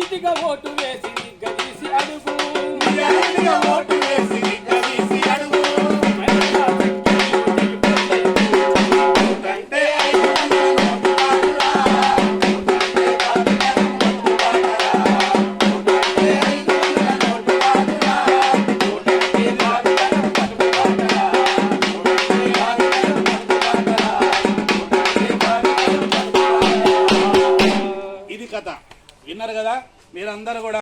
నిజాయితీగా ఓటు వేసి అడుగు. ఇది విన్నారు కదా? మీరందరూ కూడా